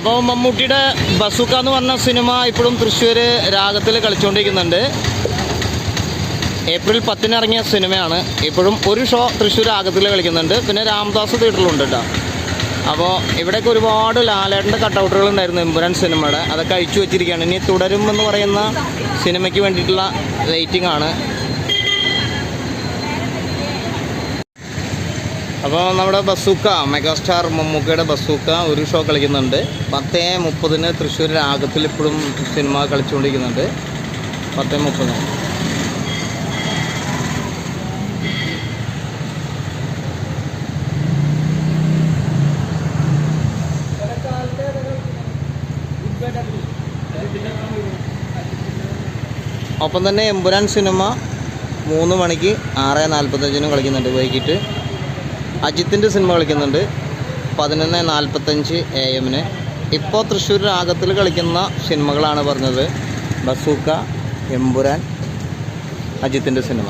അപ്പോൾ മമ്മൂട്ടിയുടെ ബസുക്ക എന്ന് പറഞ്ഞ സിനിമ ഇപ്പോഴും തൃശ്ശൂർ രാഗത്തിൽ കളിച്ചുകൊണ്ടിരിക്കുന്നുണ്ട് ഏപ്രിൽ പത്തിന് ഇറങ്ങിയ സിനിമയാണ്. ഇപ്പോഴും ഒരു ഷോ തൃശ്ശൂർ രാഗത്തിൽ കളിക്കുന്നുണ്ട്. പിന്നെ രാംദാസ് തിയേറ്ററിലുണ്ട് കേട്ടോ അപ്പോൾ ഇവിടെയൊക്കെ ഒരുപാട് ലാലേട്ടന്റെ കട്ടൗട്ടുകൾ ഉണ്ടായിരുന്നു എമ്പുരാൻ സിനിമയുടെ. അതൊക്കെ അഴിച്ചു വെച്ചിരിക്കുകയാണ്. ഇനി തുടരും എന്ന് പറയുന്ന സിനിമയ്ക്ക് വേണ്ടിയിട്ടുള്ള റേറ്റിംഗ് ആണ്. അപ്പോൾ നമ്മുടെ ബസൂക്ക മെഗാസ്റ്റാർ മമ്മൂക്കയുടെ ബസൂക്ക ഒരു ഷോ കളിക്കുന്നുണ്ട്. പത്തേ മുപ്പതിന് തൃശ്ശൂർ രാഗത്തിൽ ഇപ്പോഴും സിനിമ കളിച്ചുകൊണ്ടിരിക്കുന്നുണ്ട്. പത്തേ മുപ്പതിന്. ഒപ്പം തന്നെ എമ്പുരാൻ സിനിമ മൂന്ന് മണിക്ക് ആറ് നാൽപ്പത്തഞ്ചിനും കളിക്കുന്നുണ്ട് വൈകിട്ട്. അജിത്തിന്റെ സിനിമ കളിക്കുന്നുണ്ട്. പതിനൊന്ന് നാൽപ്പത്തഞ്ച് എ എമ്മിന് ഇപ്പോൾ തൃശ്ശൂർ രാഗത്തിൽ കളിക്കുന്ന സിനിമകളാണ് പറഞ്ഞത്. ബസൂക്ക എമ്പുരാൻ അജിത്തിന്റെ സിനിമ.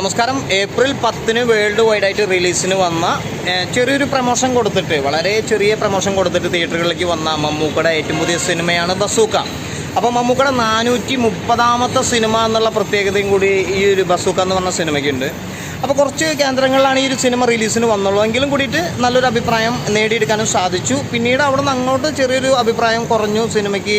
നമസ്കാരം. ഏപ്രിൽ പത്തിന് വേൾഡ് വൈഡ് ആയിട്ട് റിലീസിന് വന്ന ചെറിയൊരു പ്രമോഷൻ കൊടുത്തിട്ട് വളരെ ചെറിയ പ്രമോഷൻ കൊടുത്തിട്ട് തിയേറ്ററുകളിലേക്ക് വന്ന മമ്മൂക്കയുടെ ഏറ്റവും പുതിയ സിനിമയാണ് ബസൂക്ക. അപ്പോൾ മമ്മൂക്കയുടെ നാനൂറ്റി മുപ്പതാമത്തെ സിനിമ എന്നുള്ള പ്രത്യേകതയും കൂടി ഈ ഒരു ബസൂക്ക എന്ന് പറഞ്ഞ സിനിമയ്ക്കുണ്ട്. അപ്പോൾ കുറച്ച് കേന്ദ്രങ്ങളിലാണ് ഈ ഒരു സിനിമ റിലീസിന് വന്നുള്ളൂ. എങ്കിലും കൂടിയിട്ട് നല്ലൊരു അഭിപ്രായം നേടിയെടുക്കാനും സാധിച്ചു. പിന്നീട് അവിടെ നിന്ന് അങ്ങോട്ട് ചെറിയൊരു അഭിപ്രായം കുറഞ്ഞു. സിനിമയ്ക്ക്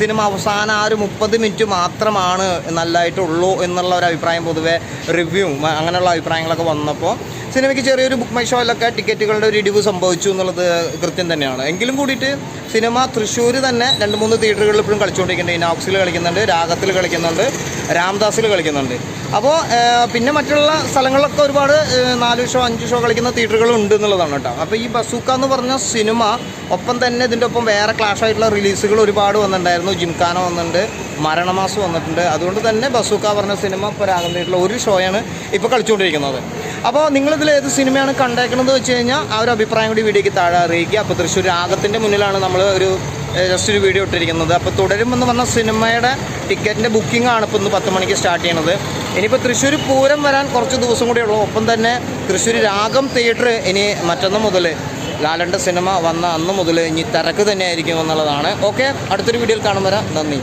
സിനിമ അവസാനം ആ ഒരു മുപ്പത് മിനിറ്റ് മാത്രമാണ് നല്ലതായിട്ടുള്ളൂ എന്നുള്ള ഒരു അഭിപ്രായം പൊതുവേ റിവ്യൂ അങ്ങനെയുള്ള അഭിപ്രായങ്ങളൊക്കെ വന്നപ്പോൾ സിനിമയ്ക്ക് ചെറിയൊരു ബുക്ക് മൈ ഷോയിലൊക്കെ ടിക്കറ്റുകളുടെ ഒരു ഇടിവ് സംഭവിച്ചു എന്നുള്ളത് കൃത്യം തന്നെയാണ്. എങ്കിലും കൂടിയിട്ട് സിനിമ തൃശ്ശൂർ തന്നെ രണ്ട് മൂന്ന് തിയേറ്ററുകളിൽ ഇപ്പോഴും കളിച്ചുകൊണ്ടിരിക്കുന്നുണ്ട്. ഇനോക്സിൽ കളിക്കുന്നുണ്ട് രാഗത്തിൽ കളിക്കുന്നുണ്ട് രാംദാസിൽ കളിക്കുന്നുണ്ട്. അപ്പോൾ പിന്നെ മറ്റുള്ള സ്ഥലങ്ങളിലൊക്കെ ഒരുപാട് നാല് ഷോ അഞ്ച് ഷോ കളിക്കുന്ന തിയേറ്ററുകൾ ഉണ്ട് എന്നുള്ളതാണ് കേട്ടോ. അപ്പോൾ ഈ ബസൂക്ക എന്ന് പറഞ്ഞ സിനിമ ഒപ്പം തന്നെ ഇതിന്റെ ഒപ്പം വേറെ ക്ലാഷ് ആയിട്ടുള്ള റിലീസുകൾ ഒരുപാട് വന്നിട്ടുണ്ടായിരുന്നു. ജിംഖാന വന്നിട്ടുണ്ട് മരണമാസം വന്നിട്ടുണ്ട്. അതുകൊണ്ട് തന്നെ ബസൂക്ക പറഞ്ഞ സിനിമ ഇപ്പോൾ രാഗം ഒരു ഷോയാണ് ഇപ്പോൾ കളിച്ചുകൊണ്ടിരിക്കുന്നത്. അപ്പോൾ നിങ്ങളിതിൽ ഏത് സിനിമയാണ് കണ്ടേക്കണമെന്ന് വെച്ച് കഴിഞ്ഞാൽ ആ ഒരു അഭിപ്രായം കൂടി വീഡിയോയ്ക്ക് താഴെ അറിയിക്കുക. അപ്പോൾ തൃശ്ശൂർ രാഗത്തിന്റെ മുന്നിലാണ് നമ്മൾ ഒരു ജസ്റ്റ് ഒരു വീഡിയോ ഇട്ടിരിക്കുന്നത്. അപ്പോൾ തുടരുമെന്ന് പറഞ്ഞ സിനിമയുടെ ടിക്കറ്റിന്റെ ബുക്കിംഗ് ആണ് ഇപ്പോൾ ഇന്ന് പത്ത് മണിക്ക് സ്റ്റാർട്ട് ചെയ്യണത്. ഇനിയിപ്പോൾ തൃശ്ശൂർ പൂരം വരാൻ കുറച്ച് ദിവസം കൂടി ഉള്ളൂ. ഒപ്പം തന്നെ തൃശ്ശൂർ രാഗം തിയേറ്റർ ഇനി മറ്റൊന്ന് മുതൽ ലാലണ്ട സിനിമ വന്ന അന്ന് മുതൽ ഇനി തിരക്ക് തന്നെയായിരിക്കും എന്നുള്ളതാണ്. ഓക്കെ അടുത്തൊരു വീഡിയോയിൽ കാണുമ്പോൾ നന്ദി.